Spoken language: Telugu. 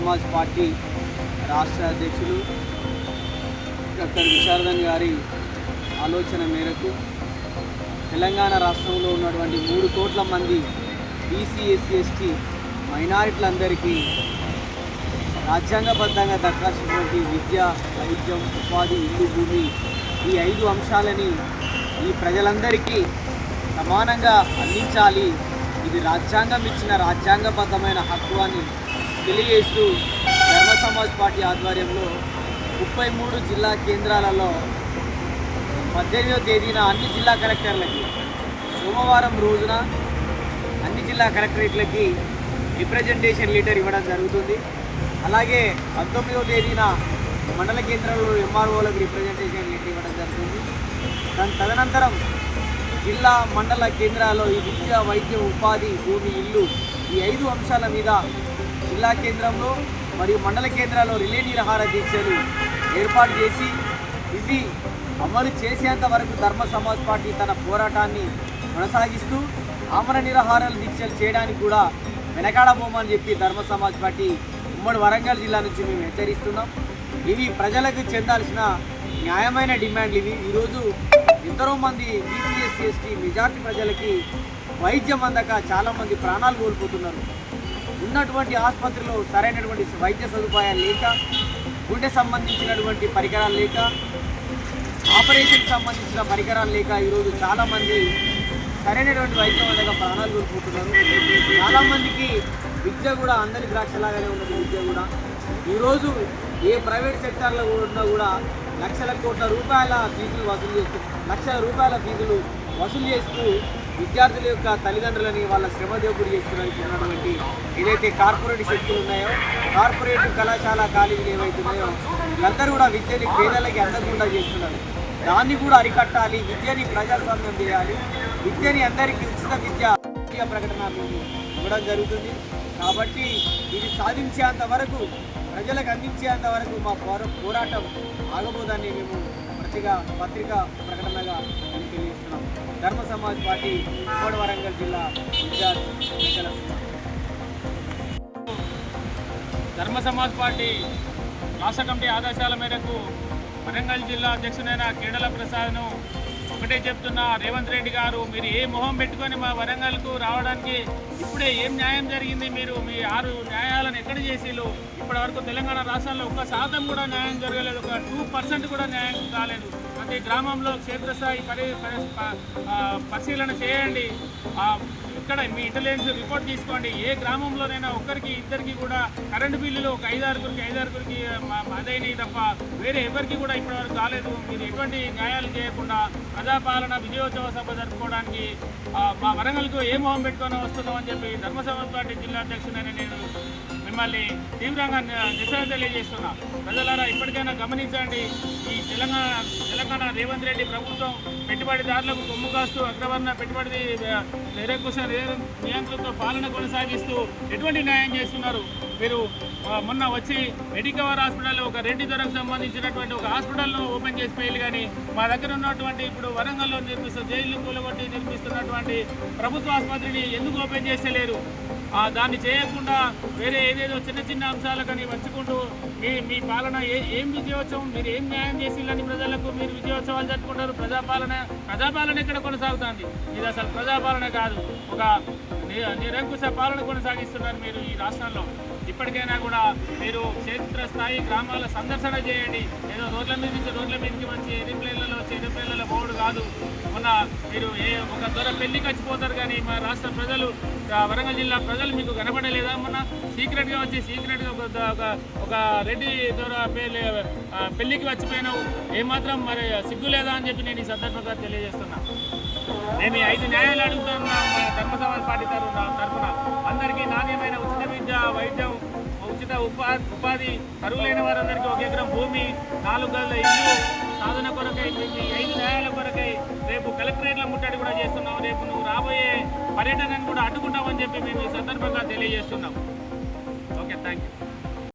సమాజ్ పార్టీ రాష్ట్ర అధ్యక్షులు డాక్టర్ విశారదన్ గారి ఆలోచన మేరకు తెలంగాణ రాష్ట్రంలో ఉన్నటువంటి మూడు కోట్ల మంది బీసీ ఎస్సీ ఎస్టీ మైనారిటీలందరికీ రాజ్యాంగబద్ధంగా దక్కాల్సినటువంటి విద్య వైద్యం ఉపాధి ఇల్లు భూమి ఈ ఐదు అంశాలని ఈ ప్రజలందరికీ సమానంగా అందించాలి. ఇది రాజ్యాంగం ఇచ్చిన రాజ్యాంగబద్ధమైన హక్కు అని తెలియజేస్తూ ధర్మ సమాజ్ పార్టీ ఆధ్వర్యంలో ముప్పై మూడు జిల్లా కేంద్రాలలో పద్దెనిమిదో తేదీన అన్ని జిల్లా కలెక్టర్లకి సోమవారం రోజున అన్ని జిల్లా కలెక్టరేట్లకి రిప్రజెంటేషన్ లీటర్ ఇవ్వడం జరుగుతుంది. అలాగే పంతొమ్మిదో తేదీన మండల కేంద్రంలో ఎంఆర్ఓలకు రిప్రజెంటేషన్ లీటర్ ఇవ్వడం జరుగుతుంది. దాని తదనంతరం జిల్లా మండల కేంద్రాల్లో ఈ విద్య వైద్యం ఉపాధి భూమి ఇల్లు ఈ ఐదు అంశాల మీద జిల్లా కేంద్రంలో మరియు మండల కేంద్రాల్లో రిలే నిరహార దీక్షలు ఏర్పాటు చేసి ఇది అమలు చేసేంత వరకు ధర్మ సమాజ్ పార్టీ తన పోరాటాన్ని కొనసాగిస్తూ ఆమర నిరాహారాల దీక్షలు చేయడానికి కూడా వెనకాడబోమని చెప్పి ధర్మ సమాజ్ పార్టీ ఉమ్మడి వరంగల్ జిల్లా నుంచి మేము హెచ్చరిస్తున్నాం. ఇవి ప్రజలకు చెందాల్సిన న్యాయమైన డిమాండ్లు ఇవి. ఈరోజు ఎందరో మంది బీసీఎస్సీ ఎస్టీ మెజార్టీ ప్రజలకి వైద్యం అందక చాలామంది ప్రాణాలు కోల్పోతున్నారు. ఉన్నటువంటి ఆసుపత్రిలో సరైనటువంటి వైద్య సదుపాయాలు లేక గుండె సంబంధించినటువంటి పరికరాలు లేక ఆపరేషన్కి సంబంధించిన పరికరాలు లేక ఈరోజు చాలామంది సరైనటువంటి వైద్యం అందక ప్రాణాలు కోల్పోతున్నారు. చాలామందికి విద్య కూడా అందరి ద్రాక్షలాగానే ఉన్నది విద్య కూడా. ఈరోజు ఏ ప్రైవేట్ సెక్టార్లో ఉన్నా కూడా లక్షల కోట్ల రూపాయల ఫీజులు వసూలు చేస్తూ లక్షల రూపాయల ఫీజులు వసూలు చేస్తూ విద్యార్థుల యొక్క తల్లిదండ్రులని వాళ్ళ శ్రమ దోపిడీ చేస్తున్నటువంటి ఉన్నటువంటి ఏదైతే కార్పొరేట్ శక్తులు ఉన్నాయో కార్పొరేట్ కళాశాల కాలేజీలు ఏవైతే ఉన్నాయో వీళ్ళందరూ కూడా విద్యని పేదలకి అందకుండా చేస్తున్నారు. దాన్ని కూడా అరికట్టాలి విద్యని ప్రజాస్వామ్యం చేయాలి విద్యని అందరికీ ఉచిత విద్య ప్రకటన ఇవ్వడం జరుగుతుంది. కాబట్టి ఇది సాధించేంత వరకు ప్రజలకు అందించేంత వరకు మా పోరాటం ఆగబోదని మేము పూర్తిగా పత్రిక ప్రకటనగా మేము తెలియజేస్తున్నాం. ధర్మ సమాజ్ పార్టీ ఉమ్మడి వరంగల్ జిల్లా ఇన్ఛార్జ్ ధర్మ సమాజ్ పార్టీ రాష్ట్ర కమిటీ ఆదేశాల మేరకు వరంగల్ జిల్లా అధ్యక్షుడైన కేడల ప్రసాద్ను ఒకటే చెప్తున్నా రేవంత్ రెడ్డి గారు మీరు ఏ మొహం పెట్టుకొని మా వరంగల్కు రావడానికి ఇప్పుడే ఏం న్యాయం జరిగింది? మీరు మీ ఆరు న్యాయాలను ఎక్కడ చేసిలు ఇప్పటి వరకు తెలంగాణ రాష్ట్రంలో ఒక్క శాతం కూడా న్యాయం జరగలేదు ఒక టూ పర్సెంట్ కూడా న్యాయం కాలేదు. ప్రతి గ్రామంలో క్షేత్రస్థాయి పరి పరిశీలన చేయండి. ఇక్కడ మీ ఇంటెలిజెన్స్ రిపోర్ట్ తీసుకోండి. ఏ గ్రామంలోనైనా ఒక్కరికి ఇద్దరికి కూడా కరెంటు బిల్లులు ఒక ఐదారుగురికి ఐదారుగురికి అదైనవి తప్ప వేరే ఎవరికి కూడా ఇప్పటివరకు కాలేదు మీరు ఎటువంటి న్యాయాలు చేయకుండా ప్రజాపాలన విజయోత్సవ సభ జరుపుకోవడానికి మా వరంగల్కు ఏ మొహం పెట్టుకొని వస్తున్నాం అని చెప్పి ధర్మసభ పార్టీ జిల్లా అధ్యక్షుడైన నేను మిమ్మల్ని తీవ్రంగా నిరసన తెలియజేస్తున్నా. ప్రజలారా ఇప్పటికైనా గమనించండి. ఈ తెలంగాణ తెలంగాణ రేవంత్ రెడ్డి ప్రభుత్వం పెట్టుబడిదారులకు కొమ్ము కాస్తూ అగ్రవర్ణ పెట్టుబడి ఆ, నిరంకుశ నియంత్రణతో పాలన కొనసాగిస్తూ ఎటువంటి న్యాయం చేస్తున్నారు? మీరు మొన్న వచ్చి మెడికవర్ హాస్పిటల్ ఒక రెడ్డి ధరకు సంబంధించినటువంటి ఒక హాస్పిటల్ను ఓపెన్ చేసి పోయాలి కానీ మా దగ్గర ఉన్నటువంటి ఇప్పుడు వరంగల్లో నిర్మిస్తున్న జైలు కూలగొట్టి నిర్మిస్తున్నటువంటి ప్రభుత్వ ఆసుపత్రిని ఎందుకు ఓపెన్ చేసేలేరు దాన్ని చేయకుండా వేరే ఏదేదో చిన్న చిన్న అంశాలకని వచ్చుకుంటూ మీ మీ పాలన ఏ ఏం విజయోత్సవం? మీరు ఏం న్యాయం చేసిందని ప్రజలకు మీరు విజయోత్సవాలు జరుపుకుంటారు? ప్రజాపాలన ప్రజాపాలన ఇక్కడ కొనసాగుతుంది? ఇది అసలు ప్రజాపాలన కాదు. ఒక నిరంకుశ పాలన కొనసాగిస్తున్నారు మీరు ఈ రాష్ట్రంలో. ఇప్పటికైనా కూడా మీరు క్షేత్రస్థాయి గ్రామాల సందర్శన చేయండి. ఏదో రోడ్ల మీద నుంచి రోడ్ల మీదకి వచ్చి ఎయిర్ప్లేన్లలో వచ్చి ఎయిర్ప్లేన్లలో కాదు. మొన్న మీరు ఏ ఒక దొర పెళ్ళికి వచ్చిపోతారు కానీ మా రాష్ట్ర ప్రజలు వరంగల్ జిల్లా ప్రజలు మీకు కనబడలేదా మొన్న సీక్రెట్గా వచ్చి సీక్రెట్గా ఒక ఒక ఒక రెడ్డి దొర పెళ్ళి పెళ్ళికి వచ్చిపోయినావు. ఏమాత్రం మరి సిగ్గు లేదా అని చెప్పి నేను ఈ సందర్భంగా తెలియజేస్తున్నా. నేను ఈ ఐదు న్యాయాలు అడుగుతున్నా మన ధర్మ సమాజ్ పార్టీ తరఫున తరఫున అందరికీ నాణ్యమైన ఉచిత విద్య వైద్యం ఉచిత ఉపాధి ఉపాధి అరువులైన వారందరికీ ఒక ఎకరం భూమి నాలుగు గదుల ఇల్లు సాధన కొరకై ఐదు న్యాయాలు కలెక్టరేట్ల ముట్టడి కూడా చేస్తున్నాం రేపు నువ్వు రాబోయే పర్యటనను కూడా అడ్డుకుంటామని చెప్పి మేము ఈ సందర్భంగా తెలియజేస్తున్నాం ఓకే థ్యాంక్ యూ